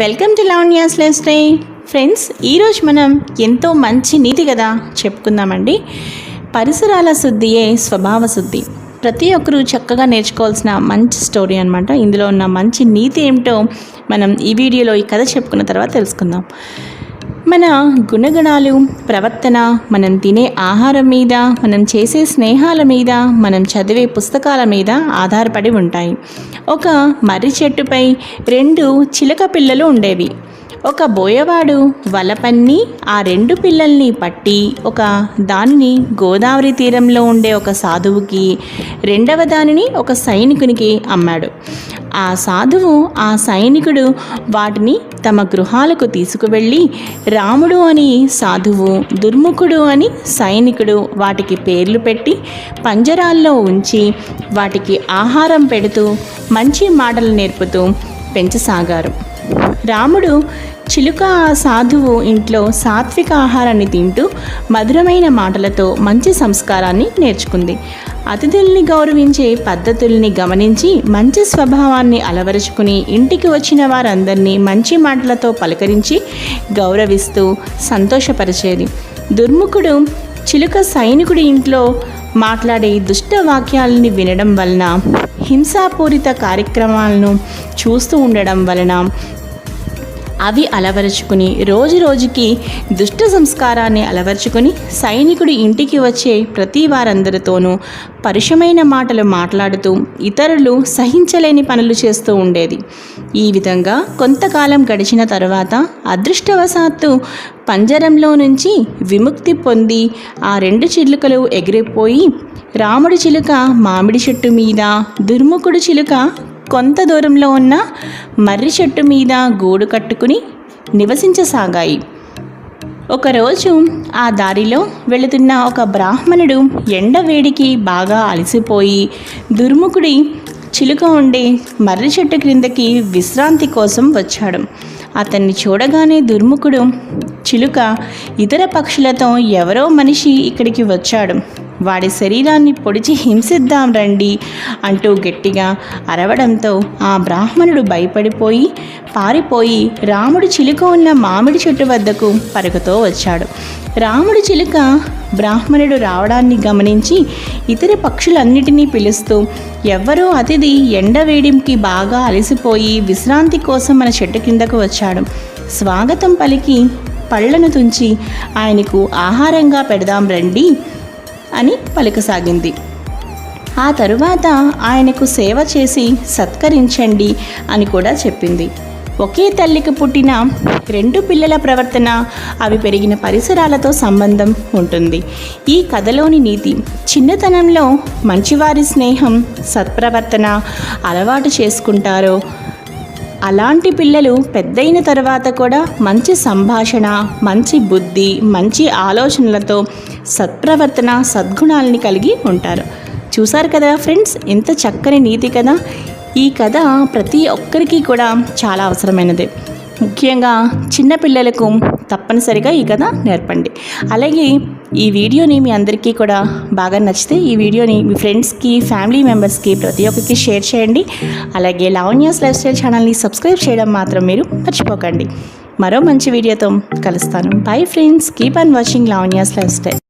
Welcome to Lavanya's life friends ఈరోజు మనం ఎంతో మంచి నీతి కదా చెప్పుకుందామండి. పరిసరాల శుద్ధియే స్వభావ శుద్ధి. ప్రతి ఒక్కరూ చక్కగా నేర్చుకోవాల్సిన మంచి స్టోరీ అనమాట ఇందులో ఉన్న మంచి నీతి ఏమిటో మనం ఈ వీడియోలో ఈ కథ చెప్పుకున్న తర్వాత తెలుసుకుందాం. మన గుణగణాలు ప్రవర్తన మనం తినే ఆహారం మీద మనం చేసే స్నేహాల మీద మనం చదివే పుస్తకాల మీద ఆధారపడి ఉంటాయి. ఒక మర్రి చెట్టుపై రెండు చిలక పిల్లలు ఉండేవి. ఒక బోయవాడు వలపన్ని ఆ రెండు పిల్లల్ని పట్టి ఒక దానిని గోదావరి తీరంలో ఉండే ఒక సాధువుకి రెండవ దానిని ఒక సైనికునికి అమ్మాడు. ఆ సాధువు ఆ సైనికుడు వాటిని తమ గృహాలకు తీసుకువెళ్ళి రాముడు అని సాధువు దుర్ముఖుడు అని సైనికుడు వాటికి పేర్లు పెట్టి పంజరాల్లో ఉంచి వాటికి ఆహారం పెడుతూ మంచి మాటలు నేర్పుతూ పెంచసాగారు. రాముడు చిలుక ఆ సాధువు ఇంట్లో సాత్విక ఆహారాన్ని తింటూ మధురమైన మాటలతో మంచి సంస్కారాన్ని నేర్చుకుంది. అతిథుల్ని గౌరవించే పద్ధతుల్ని గమనించి మంచి స్వభావాన్ని అలవరుచుకుని ఇంటికి వచ్చిన వారందరినీ మంచి మాటలతో పలకరించి గౌరవిస్తూ సంతోషపరిచేది. దుర్ముఖుడు చిలుక సైనికుడి ఇంట్లో మాట్లాడే దుష్ట వాక్యాలని వినడం వలన హింసాపూరిత కార్యక్రమాలను చూస్తూ ఉండడం వలన అవి అలవరుచుకుని రోజు రోజుకి దుష్ట సంస్కారాన్ని అలవరుచుకుని సైనికుడు ఇంటికి వచ్చే ప్రతి వారందరితోనూ పరుషమైన మాటలు మాట్లాడుతూ ఇతరులు సహించలేని పనులు చేస్తూ ఉండేది. ఈ విధంగా కొంతకాలం గడిచిన తరువాత అదృష్టవశాత్తు పంజరంలో నుంచి విముక్తి పొంది ఆ రెండు చిలుకలు ఎగిరిపోయి రాముడి చిలుక మామిడి చెట్టు మీద దుర్ముఖుడు చిలుక కొంత దూరంలో ఉన్న మర్రి చెట్టు మీద గూడు కట్టుకుని నివసించసాగాయి. ఒకరోజు ఆ దారిలో వెళుతున్న ఒక బ్రాహ్మణుడు ఎండ వేడికి బాగా అలసిపోయి దుర్ముఖుడి చిలుక ఉండే మర్రి చెట్టు క్రిందకి విశ్రాంతి కోసం వచ్చాడు. అతన్ని చూడగానే దుర్ముఖుడు చిలుక ఇతర పక్షులతో ఎవరో మనిషి ఇక్కడికి వచ్చాడు. వాడి శరీరాన్ని పొడిచి హింసిద్దాం రండి అంటూ గట్టిగా అరవడంతో ఆ బ్రాహ్మణుడు భయపడిపోయి పారిపోయి రాముడు చిలుక ఉన్న మామిడి చెట్టు వద్దకు పరుగుతో వచ్చాడు. రాముడి చిలుక బ్రాహ్మణుడు రావడాన్ని గమనించి ఇతర పక్షులన్నిటినీ పిలుస్తూ ఎవ్వరో అతిథి ఎండవేడింకి బాగా అలసిపోయి విశ్రాంతి కోసం మన చెట్టు కిందకు వచ్చాడు. స్వాగతం పలికి పళ్ళను తుంచి ఆయనకు ఆహారంగా పెడదాం రండి అని పలకసాగింది. ఆ తరువాత ఆయనకు సేవ చేసి సత్కరించండి అని కూడా చెప్పింది. ఒకే తల్లికి పుట్టిన రెండు పిల్లల ప్రవర్తన అవి పెరిగిన పరిసరాలతో సంబంధం ఉంటుంది. ఈ కథలోని నీతి చిన్నతనంలో మంచివారి స్నేహం సత్ప్రవర్తన అలవాటు చేసుకుంటారో అలాంటి పిల్లలు పెద్దయిన తర్వాత కూడా మంచి సంభాషణ మంచి బుద్ధి మంచి ఆలోచనలతో సత్ప్రవర్తన సద్గుణాలని కలిగి ఉంటారు. చూసారు కదా ఫ్రెండ్స్? ఎంత చక్కని నీతి కదా? ఈ కథ ప్రతి ఒక్కరికి కూడా చాలా అవసరమైనది. ముఖ్యంగా చిన్నపిల్లలకు తప్పనిసరిగా ఈ కథ నేర్పండి. అలాగే ఈ వీడియోని మీ అందరికీ కూడా బాగా నచ్చితే ఈ వీడియోని మీ ఫ్రెండ్స్కి ఫ్యామిలీ మెంబర్స్కి ప్రతి ఒక్కరికి షేర్ చేయండి. అలాగే లావణ్యాస్ లైఫ్ స్టైల్ ఛానల్ని సబ్స్క్రైబ్ చేయడం మాత్రం మీరు మర్చిపోకండి. మరో మంచి వీడియోతో కలుస్తాను. Bye friends keep on watching Lavanya's lifestyle